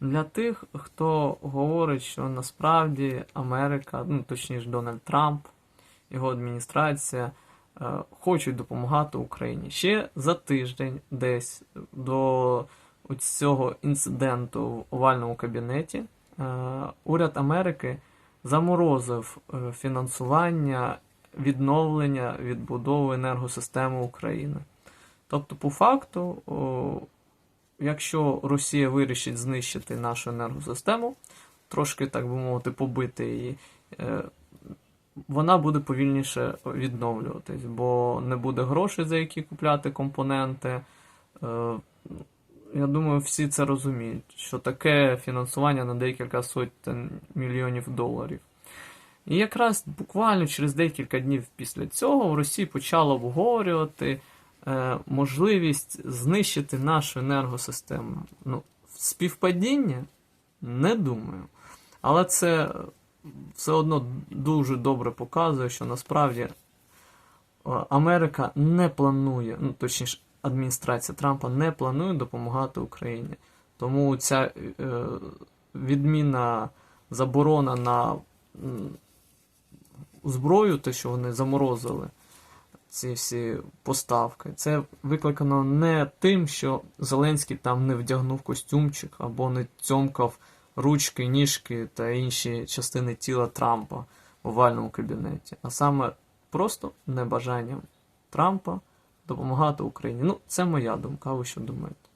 Для тих, хто говорить, що насправді Америка, ну точніше Дональд Трамп, його адміністрація е, хочуть допомагати Україні. Ще за тиждень, десь до цього інциденту в овальному кабінеті, е, уряд Америки заморозив е, фінансування відновлення відбудови енергосистеми України. Тобто, по факту, якщо Росія вирішить знищити нашу енергосистему, трошки, так би мовити, побити її, е, вона буде повільніше відновлюватись, бо не буде грошей, за які купляти компоненти. Е, Я думаю, всі це розуміють, що таке фінансування на декілька сотень мільйонів доларів. І якраз буквально через декілька днів після цього в Росії почало обговорювати можливість знищити нашу енергосистему. Ну, співпадіння? Не думаю. Але це все одно дуже добре показує, що насправді е, Америка не планує, ну точніше, адміністрація Трампа не планує допомагати Україні. Тому ця е, відміна заборона на зброю, те, що вони заморозили ці всі поставки, це викликано не тим, що Зеленський там не вдягнув костюмчик або не цьомкав ручки, ніжки та інші частини тіла Трампа в овальному кабінеті, а саме просто небажанням Трампа допомагати Україні. Ну, це моя думка, ви що думаєте?